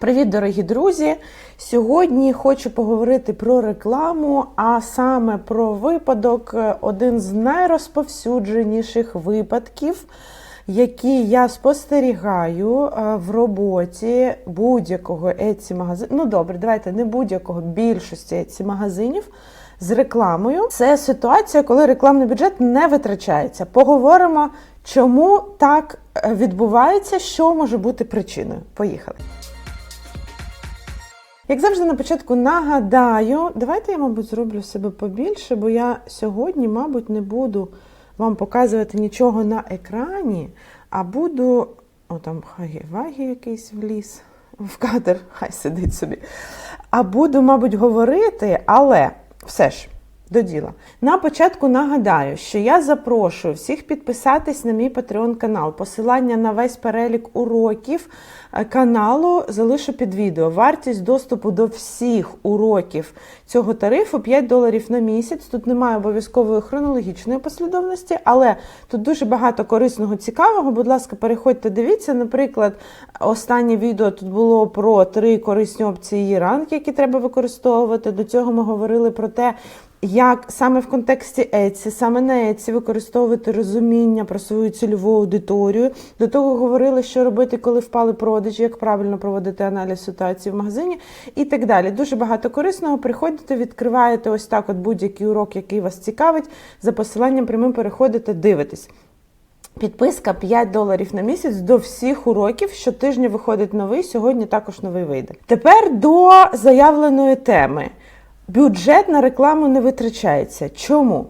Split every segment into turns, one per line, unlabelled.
Привіт, дорогі друзі! Сьогодні хочу поговорити про рекламу, а саме про випадок, е, один з найрозповсюдженіших випадків, які я спостерігаю е, в роботі будь-якого Etsy магазину. Ну добре, давайте не будь-якого більшості Etsy магазинів з рекламою. Це ситуація, коли рекламний бюджет не витрачається. Поговоримо, чому так е, відбувається, що може бути причиною. Поїхали. Як завжди на початку нагадаю, давайте я, мабуть, зроблю себе побільше, бо я сьогодні, мабуть, не буду вам показувати нічого на екрані, а буду. О, там хай ваги якийсь вліз в кадр, хай сидить собі. А буду, мабуть, говорити, але все ж. До діла. На початку нагадаю, що я запрошую всіх підписатись на мій Patreon канал. Посилання на весь перелік уроків е, каналу залишу під відео. Вартість доступу до всіх уроків цього тарифу 5 доларів на місяць. Тут немає обов'язкової хронологічної послідовності, але тут дуже багато корисного, цікавого. Будь ласка, переходьте, дивіться. Наприклад, останнє відео тут було про три корисні опції ранки, які треба використовувати. До цього ми говорили про те, як саме в контексті Etsy, саме на Etsy використовувати розуміння про свою цільову аудиторію. До того говорили, що робити, коли впали продажі, як правильно проводити аналіз ситуації в магазині і так далі. Дуже багато корисного. Приходите, відкриваєте ось так от будь-який урок, який вас цікавить. За посиланням прямим переходите, дивитесь. Підписка 5 доларів на місяць до всіх уроків. Щотижня виходить новий, сьогодні також новий вийде. Тепер до заявленої теми. Бюджет на рекламу не витрачається. Чому?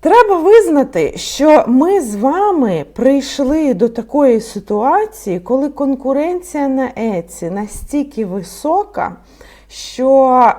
Треба визнати, що ми з вами прийшли до такої ситуації, коли конкуренція на Еці настільки висока, що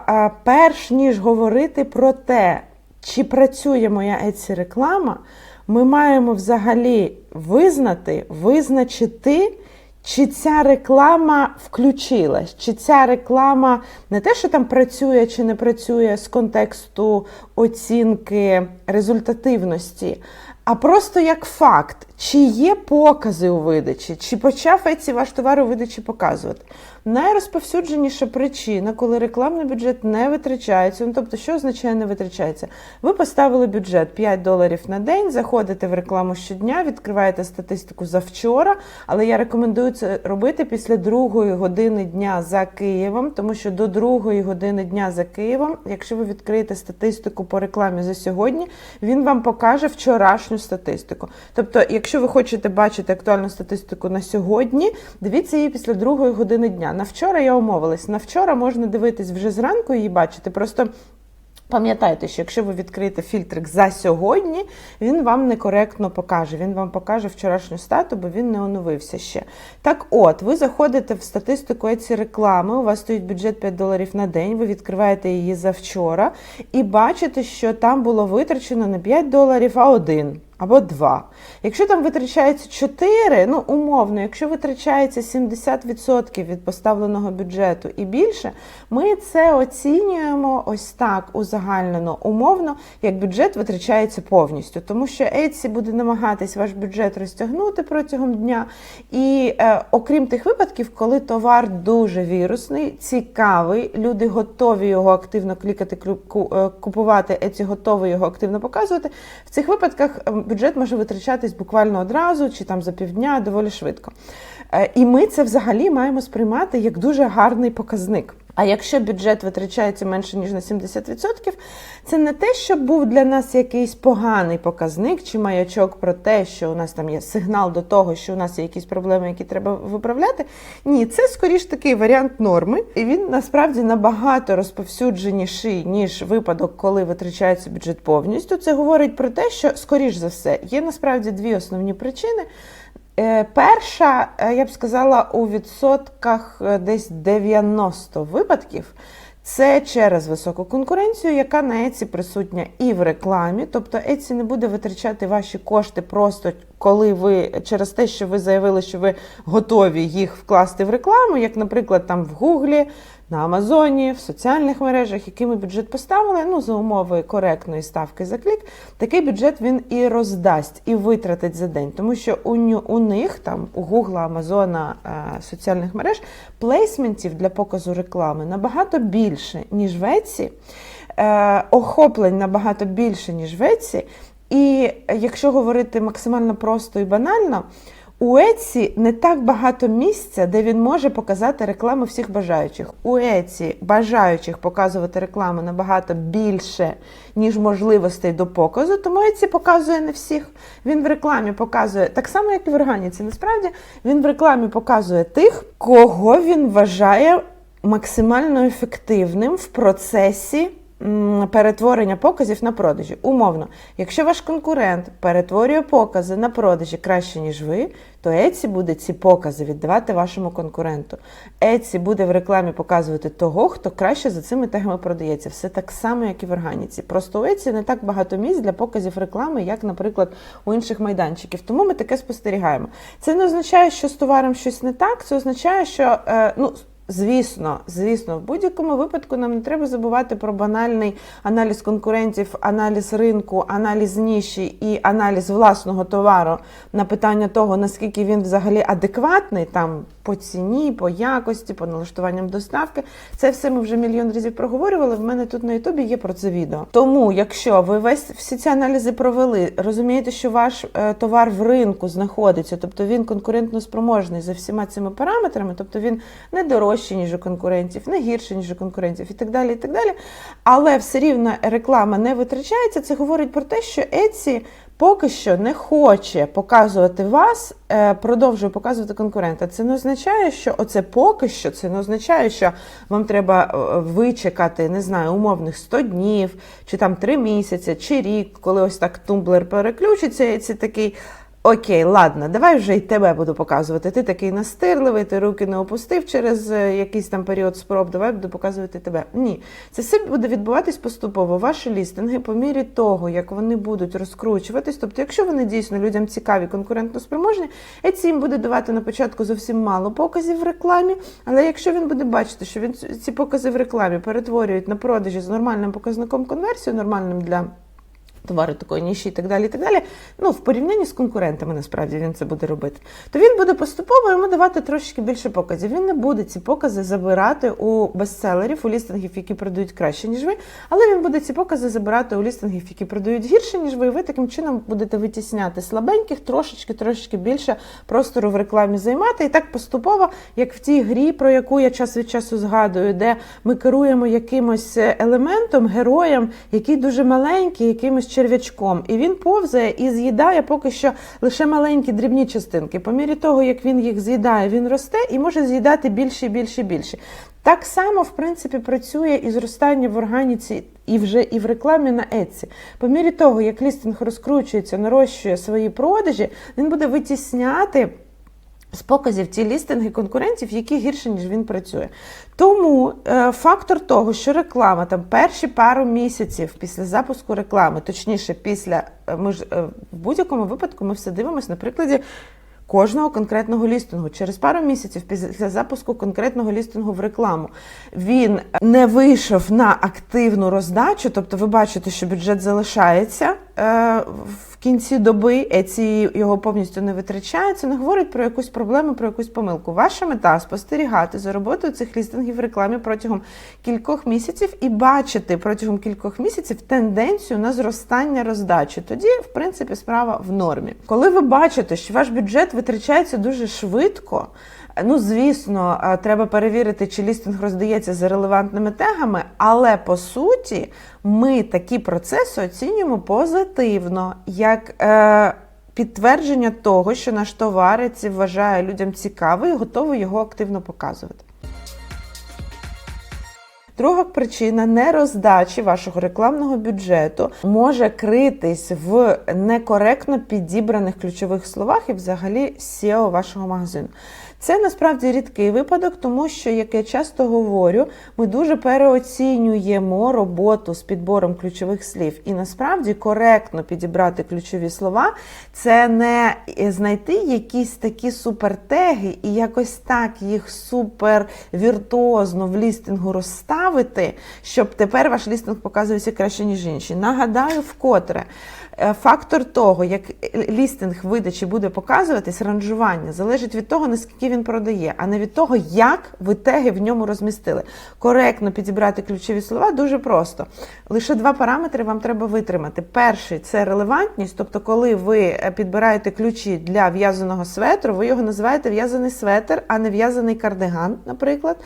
перш ніж говорити про те, чи працює моя Еці реклама, ми маємо взагалі визнати, визначити. Чи ця реклама включилась, чи ця реклама не те, що там працює чи не працює з контексту оцінки результативності, а просто як факт, чи є покази у видачі, чи почав Еці ваш товар у видачі показувати. Найрозповсюдженіша причина, коли рекламний бюджет не витрачається, ну тобто, що означає не витрачається? Ви поставили бюджет 5 доларів на день, заходите в рекламу щодня, відкриваєте статистику за вчора, але я рекомендую це робити після другої години дня за Києвом, тому що до другої години дня за Києвом, якщо ви відкриєте статистику по рекламі за сьогодні, він вам покаже вчорашню статистику. Тобто, якщо ви хочете бачити актуальну статистику на сьогодні, дивіться її після другої години дня. На вчора я умовилась. На вчора можна дивитись вже зранку і бачити. Просто Пам'ятайте, що якщо ви відкриєте фільтрик за сьогодні, він вам некоректно покаже. Він вам покаже вчорашню стату, бо він не оновився ще. Так от, ви заходите в статистику ці реклами, у вас стоїть бюджет 5 доларів на день, ви відкриваєте її за вчора і бачите, що там було витрачено не 5 доларів, а 1 або 2. Якщо там витрачається 4, ну умовно, якщо витрачається 70% від поставленого бюджету і більше, ми це оцінюємо ось так узагальнено, умовно, як бюджет витрачається повністю. Тому що Etsy буде намагатись ваш бюджет розтягнути протягом дня. І е, окрім тих випадків, коли товар дуже вірусний, цікавий, люди готові його активно клікати, купувати, Etsy готові його активно показувати. В цих випадках бюджет може витрачатись буквально одразу чи там за півдня доволі швидко. Е, і ми це взагалі маємо сприймати як дуже гарний показник. А якщо бюджет витрачається менше ніж на 70%, це не те, що був для нас якийсь поганий показник чи маячок про те, що у нас там є сигнал до того, що у нас є якісь проблеми, які треба виправляти. Ні, це скоріш такий варіант норми, і він насправді набагато розповсюдженіший, ніж випадок, коли витрачається бюджет повністю. Це говорить про те, що скоріш за все є насправді дві основні причини. Е, перша, е, я б сказала, у відсотках е, десь 90 випадків це через високу конкуренцію, яка на Еці присутня і в рекламі. Тобто Еці не буде витрачати ваші кошти просто коли ви через те, що ви заявили, що ви готові їх вкласти в рекламу, як, наприклад, там в Гуглі, на Амазоні, в соціальних мережах, який ми бюджет поставили, ну за умови коректної ставки за клік, такий бюджет він і роздасть, і витратить за день. Тому що у, у них там у Гугла, Амазона, е, соціальних мереж плейсментів для показу реклами набагато більше, ніж в Etsy, е, охоплень набагато більше, ніж в Etsy. І якщо говорити максимально просто і банально, у Еці не так багато місця, де він може показати рекламу всіх бажаючих. У Еці бажаючих показувати рекламу набагато більше, ніж можливостей до показу, тому Еці показує не всіх. Він в рекламі показує так само, як і в органіці. Насправді він в рекламі показує тих, кого він вважає максимально ефективним в процесі перетворення показів на продажі. Умовно, якщо ваш конкурент перетворює покази на продажі краще, ніж ви, то Etsy буде ці покази віддавати вашому конкуренту. Etsy буде в рекламі показувати того, хто краще за цими тегами продається. Все так само, як і в органіці. Просто у Etsy не так багато місць для показів реклами, як, наприклад, у інших майданчиків. Тому ми таке спостерігаємо. Це не означає, що з товаром щось не так. Це означає, що е, ну. Звісно, звісно, в будь-якому випадку нам не треба забувати про банальний аналіз конкурентів, аналіз ринку, аналіз ніші і аналіз власного товару на питання того, наскільки він взагалі адекватний там по ціні, по якості, по налаштуванням доставки. Це все ми вже мільйон разів проговорювали. В мене тут на Ютубі є про це відео. Тому, якщо ви весь всі ці аналізи провели, розумієте, що ваш е, товар в ринку знаходиться, тобто він конкурентно спроможний за всіма цими параметрами, тобто він не дорожчий, ніж у конкурентів, не гірший, ніж у конкурентів, і так далі. і так далі. Але все рівно реклама не витрачається. Це говорить про те, що Etsy поки що не хоче показувати вас, е, продовжує показувати конкурента. Це не означає, що оце поки що, це не означає, що вам треба е, вичекати, не знаю, умовних 100 днів, чи там 3 місяці, чи рік, коли ось так тумблер переключиться, і це такий. Окей, ладно, давай вже й тебе буду показувати. Ти такий настирливий, ти руки не опустив через е, якийсь там період спроб. Давай буду показувати тебе. Ні, це все буде відбуватись поступово. Ваші лістинги по мірі того, як вони будуть розкручуватись. Тобто, якщо вони дійсно людям цікаві, конкурентно спроможні, Etsy їм буде давати на початку зовсім мало показів в рекламі. Але якщо він буде бачити, що він ці покази в рекламі перетворюють на продажі з нормальним показником конверсії, нормальним для товари такої ніші і так далі, і так далі. Ну, в порівнянні з конкурентами, насправді він це буде робити. То він буде поступово йому давати трошки більше показів. Він не буде ці покази забирати у бестселерів, у лістингів, які продають краще, ніж ви, але він буде ці покази забирати у лістингів, які продають гірше, ніж ви. І ви таким чином будете витісняти слабеньких, трошечки, трошечки більше простору в рекламі займати. І так поступово, як в тій грі, про яку я час від часу згадую, де ми керуємо якимось елементом, героєм, який дуже маленький, якимось черв'ячком, і він повзає і з'їдає поки що лише маленькі дрібні частинки. По мірі того, як він їх з'їдає, він росте і може з'їдати більше, більше, більше. Так само, в принципі, працює і зростання в органіці, і вже і в рекламі на Etsy. По мірі того, як лістинг розкручується, нарощує свої продажі, він буде витісняти з показів ті лістинги конкурентів, які гірше, ніж він працює. Тому е, фактор того, що реклама там перші пару місяців після запуску реклами, точніше, після е, ми ж е, в будь-якому випадку ми все дивимося на прикладі. Кожного конкретного лістингу через пару місяців після запуску конкретного лістингу в рекламу він не вийшов на активну роздачу. Тобто, ви бачите, що бюджет залишається в кінці доби, Еці його повністю не витрачає. Не говорить про якусь проблему, про якусь помилку. Ваша мета спостерігати за роботою цих лістингів в рекламі протягом кількох місяців і бачити протягом кількох місяців тенденцію на зростання роздачі. Тоді, в принципі, справа в нормі. Коли ви бачите, що ваш бюджет витрачається дуже швидко. Ну, звісно, е, треба перевірити, чи лістинг роздається за релевантними тегами, але по суті ми такі процеси оцінюємо позитивно, як е, підтвердження того, що наш товар вважає людям цікавий і готовий його активно показувати. Друга причина нероздачі вашого рекламного бюджету може критись в некоректно підібраних ключових словах і взагалі SEO вашого магазину. Це насправді рідкий випадок, тому що, як я часто говорю, ми дуже переоцінюємо роботу з підбором ключових слів. І насправді коректно підібрати ключові слова це не знайти якісь такі супертеги і якось так їх супер віртуозно в лістингу розставити, щоб тепер ваш лістинг показувався краще, ніж інші. Нагадаю, вкотре. Е, Фактор того, як лістинг видачі буде показуватись, ранжування залежить від того, наскільки він продає, а не від того, як ви теги в ньому розмістили. Коректно підібрати ключові слова дуже просто. Лише два параметри вам треба витримати. Перший це релевантність, тобто, коли ви е, підбираєте ключі для в'язаного светру, ви його називаєте в'язаний светр, а не в'язаний кардиган, наприклад.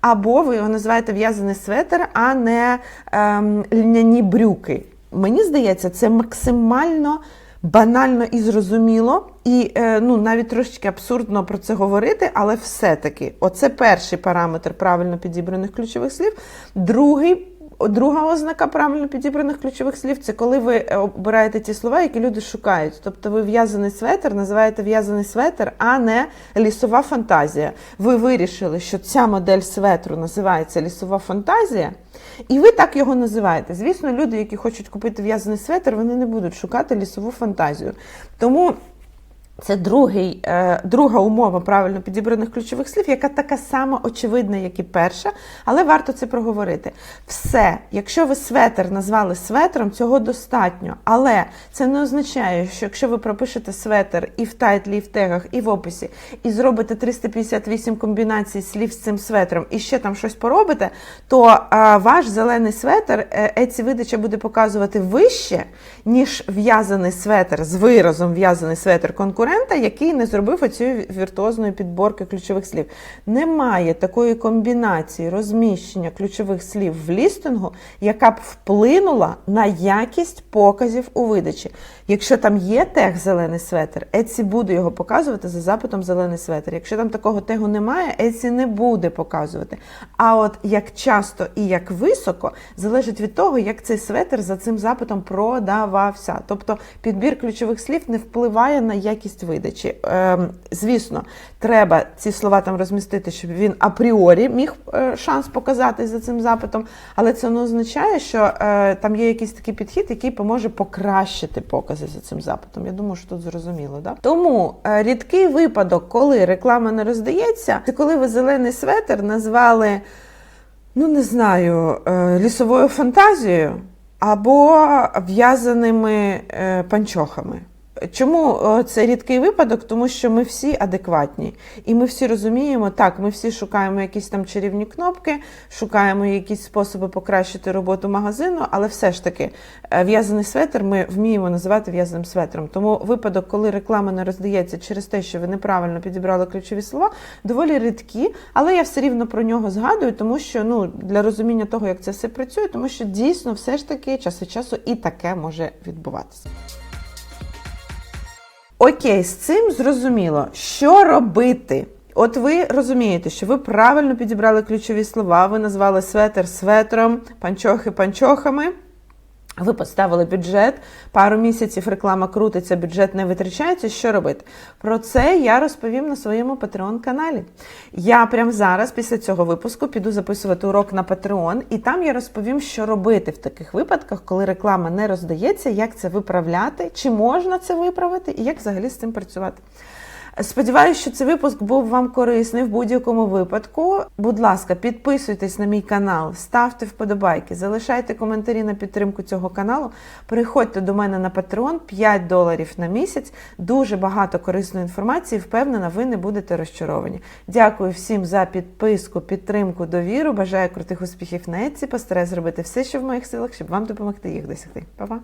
Або ви його називаєте в'язаний светр, а не ем, льняні брюки. Мені здається, це максимально банально і зрозуміло, і е, ну навіть трошечки абсурдно про це говорити, але все-таки оце перший параметр правильно підібраних ключових слів. Другий. Друга ознака правильно підібраних ключових слів це коли ви е, обираєте ті слова, які люди шукають. Тобто ви в'язаний светр називаєте в'язаний светр, а не лісова фантазія. Ви вирішили, що ця модель светру називається лісова фантазія, і ви так його називаєте. Звісно, люди, які хочуть купити в'язаний светр, вони не будуть шукати лісову фантазію. Тому. Це другий, е, друга умова правильно підібраних ключових слів, яка така сама очевидна, як і перша, але варто це проговорити. Все, якщо ви светр назвали светром, цього достатньо. Але це не означає, що якщо ви пропишете светр і в тайтлі, і в тегах, і в описі, і зробите 358 комбінацій слів з цим светром, і ще там щось поробите, то е, ваш зелений светр е, Еці видача буде показувати вище, ніж в'язаний светр з виразом в'язаний светр конкурента, який не зробив оцієї віртуозної підборки ключових слів. Немає такої комбінації розміщення ключових слів в лістингу, яка б вплинула на якість показів у видачі. Якщо там є тег зелений светр, Etsy буде його показувати за запитом зелений светр. Якщо там такого тегу немає, Etsy не буде показувати. А от як часто і як високо залежить від того, як цей светр за цим запитом продавався. Тобто підбір ключових слів не впливає на якість видачі. Ем, звісно, треба ці слова там розмістити, щоб він апріорі міг е, шанс показатись за цим запитом, але це не означає, що е, там є якийсь такий підхід, який поможе покращити покази за цим запитом. Я думаю, що тут зрозуміло. Да? Тому е, рідкий випадок, коли реклама не роздається, це коли ви зелений светр назвали, ну не знаю, е, лісовою фантазією або в'язаними е, панчохами. Чому е, це рідкий випадок? Тому що ми всі адекватні, і ми всі розуміємо, так, ми всі шукаємо якісь там чарівні кнопки, шукаємо якісь способи покращити роботу магазину, але все ж таки е, в'язаний светр ми вміємо називати в'язаним светром. Тому випадок, коли реклама не роздається через те, що ви неправильно підібрали ключові слова, доволі рідкі, але я все рівно про нього згадую, тому що ну для розуміння того, як це все працює, тому що дійсно все ж таки час від часу і таке може відбуватися. Окей, з цим зрозуміло, що робити. От ви розумієте, що ви правильно підібрали ключові слова, ви назвали светер светром, панчохи панчохами. Ви поставили бюджет, пару місяців реклама крутиться, бюджет не витрачається. Що робити? Про це я розповім на своєму Patreon каналі. Я прямо зараз, після цього випуску, піду записувати урок на Patreon, і там я розповім, що робити в таких випадках, коли реклама не роздається, як це виправляти, чи можна це виправити, і як взагалі з цим працювати. Сподіваюся, що цей випуск був вам корисний в будь-якому випадку. Будь ласка, підписуйтесь на мій канал, ставте вподобайки, залишайте коментарі на підтримку цього каналу. Приходьте до мене на Patreon 5 доларів на місяць. Дуже багато корисної інформації. Впевнена, ви не будете розчаровані. Дякую всім за підписку, підтримку, довіру. Бажаю крутих успіхів на Etsy. Постараюсь зробити все, що в моїх силах, щоб вам допомогти їх досягти. Па-па!